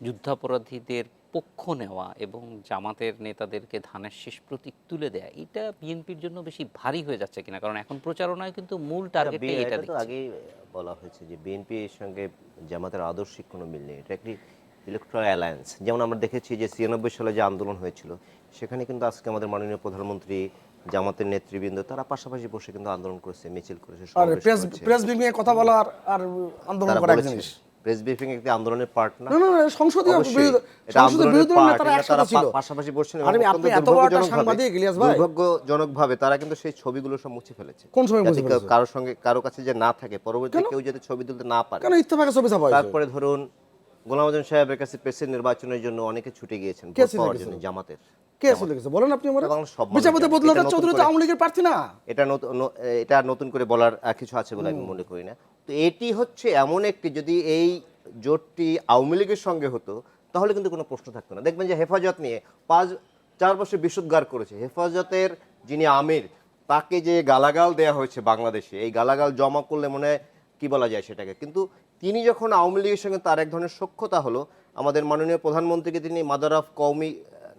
যুদ্ধাপরাধীদের পক্ষ নেওয়া এবং জামাতের নেতাদেরকে ধানের শেষ প্রতীক তুলে দেয়া এটা বিএনপির জন্য বেশি ভারী হয়ে যাচ্ছে কিনা? কারণ এখন প্রচারণায় কিন্তু মূল টার্গেটই বি- এটা আগেই বলা হয়েছে যে বিএনপির সঙ্গে জামাতের আদর্শিক কোনো মিল নেই। এটা একটি ইলেকট্রাল অ্যালায়েন্স যেমন আমরা দেখেছি যে ছিয়ানব্বই সালে যে আন্দোলন হয়েছিল সেখানে কিন্তু আজকে আমাদের মাননীয় প্রধানমন্ত্রী জামাতের নেতৃবৃন্দ তারা পাশাপাশি বসে কিন্তু আন্দোলন করেছে মিছিল করেছে প্রেস কথা বলা আর- আন্দোলন করা এক জিনিস প্রেস ব্রিফিং একটি আন্দোলনের পার্ট না? না না সংসদীয় অবশ্যই। বিরোধী- নেতারা একসাথে ছিল। পাশাপাশি বসছেন অত্যন্ত আপনি এত বড় একটা সাংবাদিক, ইলিয়াস ভাই। দুর্ভাগ্যজনকভাবে তারা কিন্তু সেই ছবিগুলো সব মুছে ফেলেছে। কোন ছবি মুছে ফেলেছে? কারোর সঙ্গে কারও কাছে যে না থাকে পরবর্তীতে কেউ যাতে ছবি তুলতে না পারে। কেন ইত্তেফাকে ছবি ছাপা তারপরে ধরুন গোলাম আজম সাহেবের কাছে নির্বাচনের জন্য অনেকে ছুটে গিয়েছেন জামাতের। কে চলে গেছে বলেন আপনি আমার। এটা বাংলার বিচারপতি জানে। নতুন চৌধুরী তো করে- আওয়ামী লীগের প্রার্থী না। এটা নতুন এটা নতুন করে বলার কিছু আছে বলে আমি মনে করি না। তো এটি হচ্ছে এমন একটি যদি এই জোটটি আওয়ামী লীগের সঙ্গে হতো তাহলে কিন্তু কোনো প্রশ্ন থাকতো না। দেখবেন যে হেফাজত নিয়ে পাঁচ চার বছর বিশুদ্ধার করেছে। হেফাজতের যিনি আমির তাকে যে গালাগাল দেয়া হয়েছে বাংলাদেশে এই গালাগাল জমা করলে মনে হয় কি বলা যায় সেটাকে? কিন্তু তিনি যখন আওয়ামী লীগের সঙ্গে তার এক ধরনের সখ্যতা হলো আমাদের মাননীয় প্রধানমন্ত্রীকে তিনি মাদার অফ কৌমি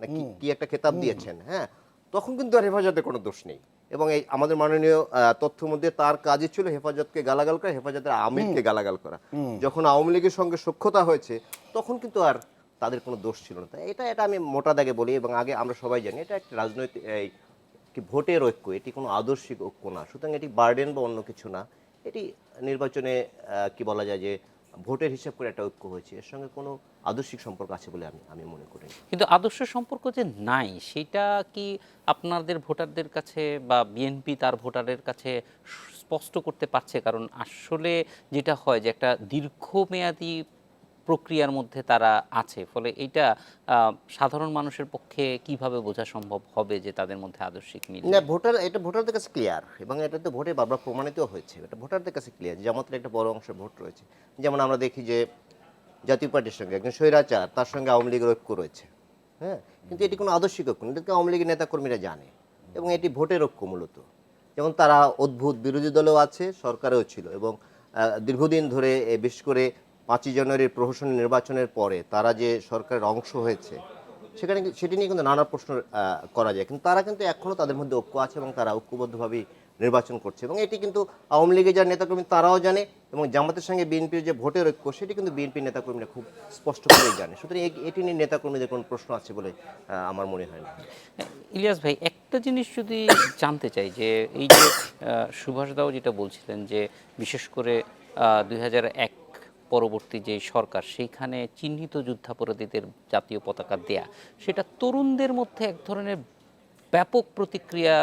নাকি কি একটা খেতাব দিয়েছেন হ্যাঁ? তখন কিন্তু আর হেফাজতে কোনো দোষ নেই। এবং এই আমাদের মাননীয় তথ্যমন্ত্রী তার কাজই ছিল হেফাজতকে গালাগাল করা হেফাজতের আমিরকে গালাগাল করা। যখন আওয়ামী লীগের সঙ্গে সখ্যতা হয়েছে তখন কিন্তু আর তাদের কোনো দোষ ছিল না। তাই এটা এটা আমি মোটা দাগে বলি এবং আগে আমরা সবাই জানি এটা একটা রাজনৈতিক এই কি ভোটের ঐক্য এটি কোনো আদর্শিক ঐক্য না। সুতরাং এটি বার্ডেন বা অন্য কিছু না। এটি নির্বাচনে কি বলা যায় যে ভোটের হিসাব করে একটা ঐক্য হয়েছে। এর সঙ্গে কোনো আদর্শিক সম্পর্ক আছে বলে আমি আমি মনে করি। কিন্তু আদর্শ সম্পর্ক যে নাই সেটা কি আপনাদের ভোটারদের কাছে বা বিএনপি তার ভোটারের কাছে স্পষ্ট করতে পারছে? কারণ আসলে যেটা হয় যে একটা দীর্ঘমেয়াদী প্রক্রিয়ার মধ্যে তারা আছে। ফলে এটা সাধারণ মানুষের পক্ষে কীভাবে বোঝা সম্ভব হবে যে তাদের মধ্যে আদর্শিক মিল না ভোটার এটা ভোটারদের কাছে ক্লিয়ার এবং এটা তো ভোটে বারবার প্রমাণিত হয়েছে। এটা ভোটারদের কাছে ক্লিয়ার জামাতের একটা বড় অংশের ভোট রয়েছে। যেমন আমরা দেখি যে জাতীয় পার্টির সঙ্গে, একজন স্বৈরাচার, তার সঙ্গে আওয়ামী লীগের ঐক্য রয়েছে। হ্যাঁ? কিন্তু এটি কোনো আদর্শিক ঐক্য এটাকে আওয়ামী লীগের নেতাকর্মীরা জানে। এবং এটি ভোটের ঐক্য মূলত। যেমন তারা অদ্ভুত বিরোধী দলেও আছে, সরকারেও ছিল। এবং দীর্ঘদিন ধরে বিশেষ করে পাঁচই জানুয়ারির প্রহসনী নির্বাচনের পরে তারা যে সরকারের অংশ হয়েছে, সেখানে সেটি নিয়ে কিন্তু নানা প্রশ্ন করা যায়। কিন্তু তারা কিন্তু এখনও তাদের মধ্যে ঐক্য আছে এবং তারা ঐক্যবদ্ধভাবেই নির্বাচন করছে। এবং এটি কিন্তু আওয়ামী লীগের যারা নেতাকর্মী, তারাও জানে এবং জামাতের সঙ্গে বিএনপির যে ভোটের ঐক্য, সেটি কিন্তু বিএনপির নেতাকর্মীরা খুব স্পষ্ট করেই জানে। সুতরাং এটি নিয়ে নেতাকর্মীদের কোনো প্রশ্ন আছে বলে আমার মনে হয় না। ইলিয়াস ভাই, একটা জিনিস যদি জানতে চাই, যে এই যে সুভাষ দাও যেটা বলছিলেন যে, বিশেষ করে দুই এক পরবর্তী যে সরকার, সেইখানে চিহ্নিত যুদ্ধাপরাধীদের জাতীয় পতাকা দেয়া, সেটা তরুণদের মধ্যে এক ধরনের ব্যাপক প্রতিক্রিয়া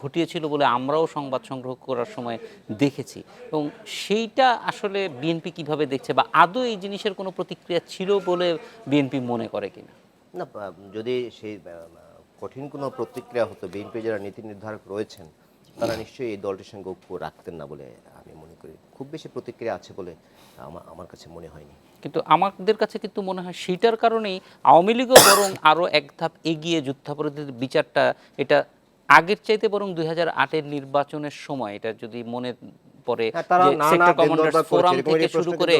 ঘটিয়েছিল বলে আমরাও সংবাদ সংগ্রহ করার সময় দেখেছি। এবং সেইটা আসলে বিএনপি কীভাবে দেখছে বা আদৌ এই জিনিসের কোনো প্রতিক্রিয়া ছিল বলে বিএনপি মনে করে কিনা? না যদি সেই কঠিন কোনো প্রতিক্রিয়া হতো বিএনপি যারা নীতি নির্ধারক রয়েছেন তারা নিশ্চয়ই এই দলটির সঙ্গে ঐক্য রাখতেন না বলে আমি মনে করি। খুব বেশি প্রতিক্রিয়া আছে বলে আমার আমার কাছে মনে হয়নি। কিন্তু আমাদের কাছে কিন্তু মনে হয় সেইটার কারণেই আওয়ামী লীগও বরং আরও এক ধাপ এগিয়ে যুদ্ধাপরাধীদের বিচারটা এটা আগের চাইতে বরং দুই হাজার আটের নির্বাচনের সময় এটা যদি মনে হ্যাঁ, সেক্টর বেন্দরবার ফোরাম থেকে শুরু করে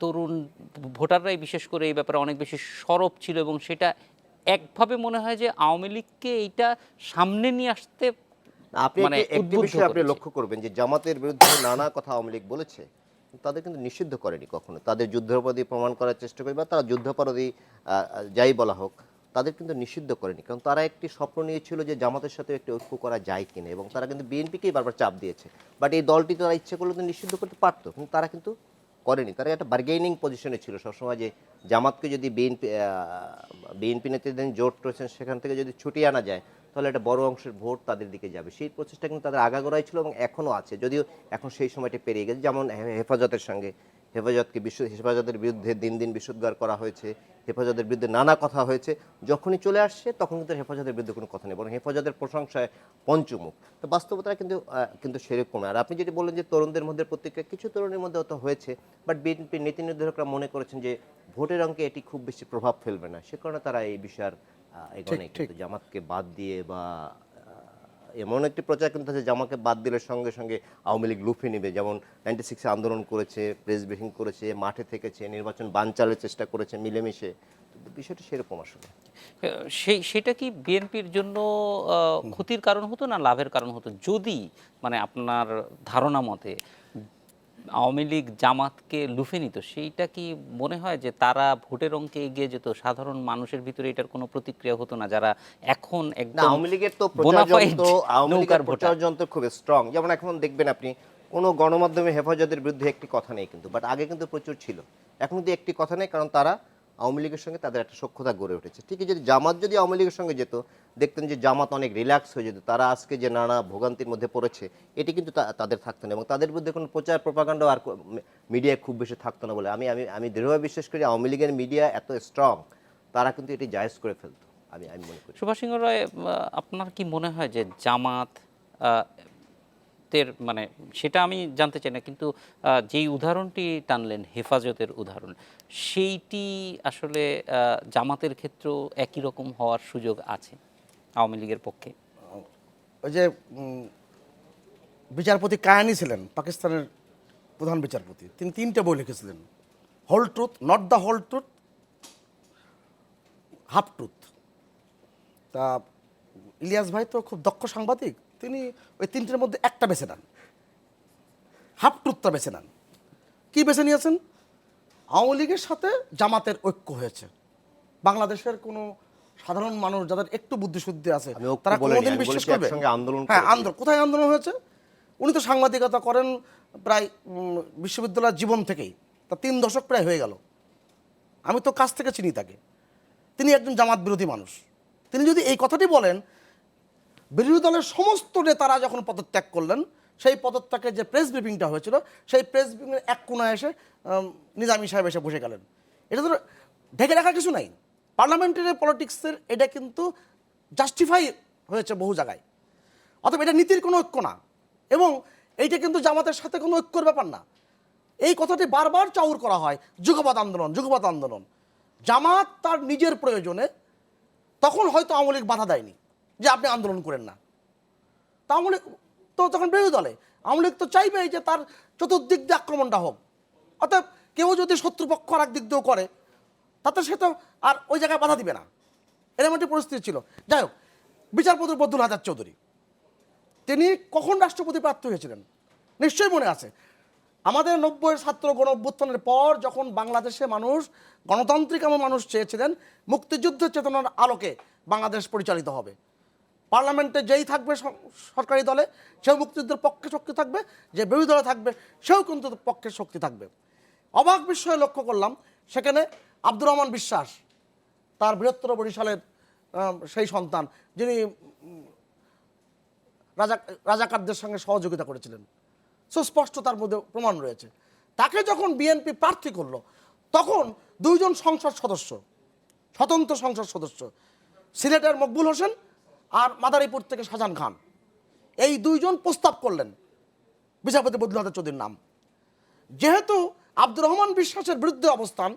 তরুণ ভোটাররাই বিশেষ করে এই ব্যাপারে অনেক বেশি সরব ছিল এবং সেটা একভাবে মনে হয় যে আওয়ামী লীগকে এইটা সামনে নিয়ে আসতে আপনি মানে একটি- বিষয় আপনি লক্ষ্য করবেন যে জামাতের বিরুদ্ধে নানা কথা আওয়ামী লীগ বলেছে তাদের কিন্তু নিষিদ্ধ করেনি কখনো। তাদের যুদ্ধাপরাধী প্রমাণ করার চেষ্টা করি বা তারা যুদ্ধাপরাধী যাই বলা হোক তাদের কিন্তু নিষিদ্ধ করেনি। কারণ তারা একটি স্বপ্ন নিয়েছিল যে জামাতের সাথে একটি ঐক্য করা যায় কিনা এবং তারা কিন্তু বিএনপিকেই বারবার চাপ দিয়েছে। বাট এই দলটি তারা ইচ্ছে করলে তো নিষিদ্ধ করতে পারতো, কিন্তু তারা কিন্তু করেনি। তারা একটা বার্গেনিং পজিশনে ছিল সবসময় যে জামাতকে যদি বিএনপি বিএনপি নেতৃত্বাধীন জোট রয়েছেন সেখান থেকে যদি ছুটিয়ে আনা যায়, তাহলে একটা বড় অংশের ভোট তাদের দিকে যাবে। সেই প্রচেষ্টা কিন্তু তাদের আগাগোড়াই ছিল এবং এখনও আছে। যদিও এখন সেই সময়টা পেরিয়ে গেছে, যেমন হেফাজতের সঙ্গে হেফাজতকে বিশ্ব হেফাজতের বিরুদ্ধে দিন দিন বিশুদ্ধার করা হয়েছে হেফাজতের বিরুদ্ধে নানা কথা হয়েছে। যখনই চলে আসছে তখন কিন্তু হেফাজতের বিরুদ্ধে কোনো কথা নেই বরং হেফাজতের প্রশংসায় পঞ্চমুখ। তো বাস্তবতা কিন্তু কিন্তু সেরকম আর আপনি যেটি বললেন যে তরুণদের মধ্যে প্রত্যেকটা কিছু তরুণের মধ্যে অত হয়েছে বাট বিএনপির নীতি নির্ধারকরা মনে করেছেন যে ভোটের অঙ্কে এটি খুব বেশি প্রভাব ফেলবে না। সে কারণে তারা এই বিষয়ের এগোনে কিন্তু জামাতকে বাদ দিয়ে বা এমন একটি প্রচার কিন্তু আছে, জামাকে বাদ দিলে সঙ্গে সঙ্গে আওয়ামী লীগ লুফে নেবে। যেমন নাইনটি সিক্সে আন্দোলন করেছে প্রেস ব্রিফিং করেছে, মাঠে থেকেছে, নির্বাচন বানচালের চেষ্টা করেছে, মিলেমিশে। বিষয়টা সেরকম আসলে। সেই, সেটা কি বিএনপির জন্য ক্ষতির কারণ হতো না লাভের কারণ হতো? যদি মানে আপনার ধারণা মতে আওয়ামী লীগ জামাতকে লুফে নিত সেইটা কি মনে হয় যে তারা ভোটের অঙ্কে এগিয়ে যেত? সাধারণ মানুষের ভিতরে এটার কোনো প্রতিক্রিয়া হতো না যারা এখন একদম আওয়ামী লীগের তো প্রচার আওয়ামী লীগের ভোটার। প্রচার যন্ত্র খুব স্ট্রং যেমন এখন দেখবেন আপনি কোনো গণমাধ্যমে হেফাজতের বিরুদ্ধে একটি কথা নেই কিন্তু বাট আগে কিন্তু প্রচুর ছিল। এখন কিন্তু একটি কথা নেই কারণ তারা আওয়ামী লীগের সঙ্গে তাদের একটা সক্ষতা গড়ে উঠেছে। ঠিকই যদি জামাত যদি আওয়ামী লীগের সঙ্গে যেত, দেখতেন যে জামাত অনেক রিল্যাক্স হয়ে যেত, তারা আজকে যে নানা ভোগান্তির মধ্যে পড়েছে, এটি কিন্তু তাদের থাকতো না এবং তাদের বিরুদ্ধে কোনো প্রচার প্রপাগান্ড আর মিডিয়ায় খুব বেশি থাকতো না বলে আমি আমি আমি দৃঢ়ভাবে বিশ্বাস করি আওয়ামী লীগের মিডিয়া এত স্ট্রং তারা কিন্তু এটি জায়েজ করে ফেলতো, আমি আমি মনে করি। সুভাষ সিংহ রায় আপনার কি মনে হয় যে জামাত আহ, মানে সেটা আমি জানতে চাই না কিন্তু যেই উদাহরণটি টানলেন হেফাজতের উদাহরণ সেইটি আসলে জামাতের ক্ষেত্রেও একই রকম হওয়ার সুযোগ আছে আওয়ামী লীগের পক্ষে? ওই যে বিচারপতি কায়ানি ছিলেন পাকিস্তানের প্রধান বিচারপতি তিনি তিনটে বই লিখেছিলেন whole truth not the whole truth half truth. তা ইলিয়াস ভাই তো খুব দক্ষ সাংবাদিক তিনি ওই তিনটের মধ্যে একটা বেছে নেন। হাফ ট্রুথটা বেছে নেন। কি বেছে নিয়েছেন? আওয়ামী লীগের সাথে জামাতের ঐক্য হয়েছে। বাংলাদেশের কোনো সাধারণ মানুষ যাদের একটু বুদ্ধিশুদ্ধি আছে তারা কোনোদিন বিশ্বাস করবে? আন্দোলন হ্যাঁ আন্দোলন। কোথায় আন্দোলন হয়েছে? উনি তো সাংবাদিকতা করেন প্রায় বিশ্ববিদ্যালয়ের জীবন থেকেই। তা তিন দশক প্রায় হয়ে গেল। আমি তো কাছ থেকে চিনি তাকে। তিনি একজন জামাত বিরোধী মানুষ। তিনি যদি এই কথাটি বলেন বিরোধী দলের সমস্ত নেতারা যখন পদত্যাগ করলেন, সেই পদত্যাগের যে প্রেস ব্রিফিংটা হয়েছিল, সেই প্রেস ব্রিফিংয়ের এক কোনায় এসে নিজামী সাহেব এসে বসে গেলেন। এটা তো ঢেকে রাখার কিছু নাই। পার্লামেন্টারি পলিটিক্সের এটা কিন্তু জাস্টিফাই হয়েছে বহু জায়গায়। অথবা এটা নীতির কোনো ঐক্য না। এবং এইটা কিন্তু জামাতের সাথে কোনো ঐক্যর ব্যাপার না। এই কথাটি বারবার চাউর করা হয় যুগবাদ আন্দোলন যুগবাদ আন্দোলন। জামাত তার নিজের প্রয়োজনে তখন হয়তো আওয়ামী লীগ বাধা দেয়নি। যে আপনি আন্দোলন করেন না। তা আওয়ামী তো তখন বিরোধী দলে, আওয়ামী লীগ তো চাইবেই যে তার চতুর্দিক দিয়ে আক্রমণটা হোক। অর্থাৎ কেউ যদি শত্রুপক্ষ আর একদিক দিয়েও করে, তাতে সে তো আর ওই জায়গায় বাধা দিবে না। এরকম একটি পরিস্থিতি ছিল। যাই হোক, বিচারপতি বদুল হাজার চৌধুরী, তিনি কখন রাষ্ট্রপতি প্রার্থী হয়েছিলেন? নিশ্চয়ই মনে আছে। আমাদের নব্বই ছাত্র গণ অভ্যুত্থানের পর যখন বাংলাদেশে মানুষ, গণতান্ত্রিক এমন মানুষ চেয়েছিলেন, মুক্তিযুদ্ধ চেতনার আলোকে বাংলাদেশ পরিচালিত হবে। পার্লামেন্টে যেই থাকবে সরকারি দলে, সেও মুক্তিযুদ্ধের পক্ষে শক্তি থাকবে, যে বিরোধী দলে থাকবে, সেও কিন্তু পক্ষে শক্তি থাকবে। অবাক বিষয়ে লক্ষ্য করলাম, সেখানে আব্দুর রহমান বিশ্বাস, তার বৃহত্তর বরিশালের সেই সন্তান, যিনি রাজা, রাজাকারদের সঙ্গে সহযোগিতা করেছিলেন। সুস্পষ্ট তার মধ্যে প্রমাণ রয়েছে। তাকে যখন বিএনপি প্রার্থী করল, তখন দুইজন সংসদ সদস্য, স্বতন্ত্র সংসদ সদস্য, সিলেটের মকবুল হোসেন আর মাদারীপুর থেকে শাহজাহান খান। এই দুইজন প্রস্তাব করলেন বিচারপতি বদুল হাজার চৌধুরীর নাম। যেহেতু আব্দুর রহমান বিশ্বাসের বিরুদ্ধে অবস্থান,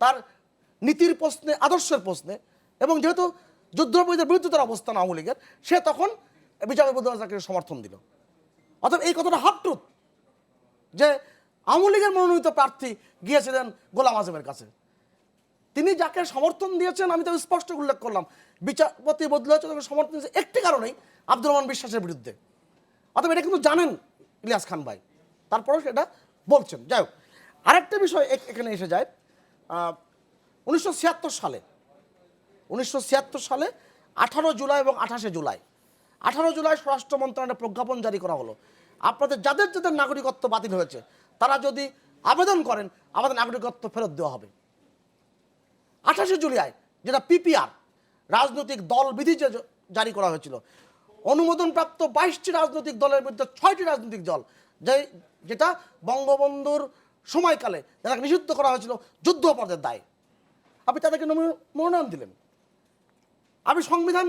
তার নীতির প্রশ্নে, আদর্শের প্রশ্নে, এবং যেহেতু যুদ্ধপীদের বিরুদ্ধে তার অবস্থান আওয়ামী লীগের, সে তখন বিচারপতি বদুল হাজারকে সমর্থন দিল। অর্থাৎ এই কথাটা হাফ ট্রুথ যে আওয়ামী লীগের মনোনীত প্রার্থী গিয়েছিলেন গোলাম আজমের কাছে। তিনি যাকে সমর্থন দিয়েছেন, আমি তো স্পষ্ট উল্লেখ করলাম। বিচারপতি বদলে হচ্ছে তাকে সমর্থন দিয়েছে একটি কারণেই আব্দুর রহমান বিশ্বাসের বিরুদ্ধে। অথবা এটা কিন্তু জানেন ইলিয়াস খান ভাই। তারপরেও সেটা বলছেন। যাই হোক, আরেকটা বিষয় এখানে এসে যায়। উনিশশো ছিয়াত্তর সালে, উনিশশো ছিয়াত্তর সালে আঠারো জুলাই এবং আঠাশে জুলাই, আঠারো জুলাই স্বরাষ্ট্র মন্ত্রণালয়ের প্রজ্ঞাপন জারি করা হলো। আপনাদের যাদের যাদের নাগরিকত্ব বাতিল হয়েছে, তারা যদি আবেদন করেন, আমাদের নাগরিকত্ব ফেরত দেওয়া হবে। আঠাশে জুলাই, যেটা পিপিআর রাজনৈতিক দল বিধি জারি করা হয়েছিল। অনুমোদনপ্রাপ্ত বাইশটি রাজনৈতিক দলের বিরুদ্ধে ছয়টি রাজনৈতিক দল যে যেটা বঙ্গবন্ধুর সময়কালে যারা নিষিদ্ধ করা হয়েছিল, যুদ্ধ অপরাধের দায়। আপনি তাদেরকে মনোনয়ন দিলেন। আপনি সংবিধান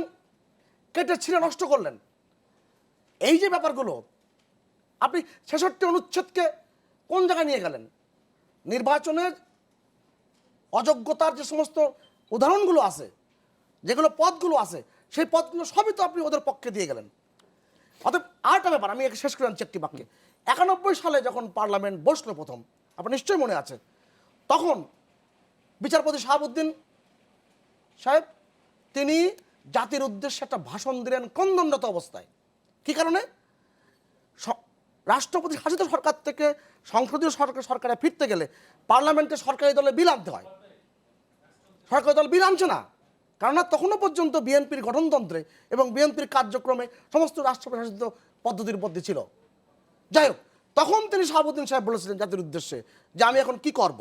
কেটে ছিঁড়ে নষ্ট করলেন। এই যে ব্যাপারগুলো, আপনি ছেষট্টি অনুচ্ছেদকে কোন জায়গায় নিয়ে গেলেন? নির্বাচনের অযোগ্যতার যে সমস্ত উদাহরণগুলো আছে, যেগুলো পদগুলো আছে, সেই পদগুলো সবই তো আপনি ওদের পক্ষে দিয়ে গেলেন। অতএব আরেকটা ব্যাপার, আমি একে শেষ করে আনছি একটি বাক্যে। একানব্বই সালে যখন পার্লামেন্ট বসল প্রথম, আপনার নিশ্চয়ই মনে আছে, তখন বিচারপতি শাহাবুদ্দিন সাহেব, তিনি জাতির উদ্দেশ্যে একটা ভাষণ দিলেন কন্দনরত অবস্থায়। কি কারণে? রাষ্ট্রপতি শাসিত সরকার থেকে সংসদীয় সরকার, সরকারে ফিরতে গেলে পার্লামেন্টে সরকারি দলে বিল আনতে হয়। সরকারি দল বিল আনছে না। কেননা তখনও পর্যন্ত বিএনপির গঠনতন্ত্রে এবং বিএনপির কার্যক্রমে সমস্ত রাষ্ট্রপ্রশাসিত পদ্ধতির মধ্যে ছিল। যাই হোক, তখন তিনি শাহাবুদ্দিন সাহেব বলেছিলেন জাতির উদ্দেশ্যে যে আমি এখন কি করব।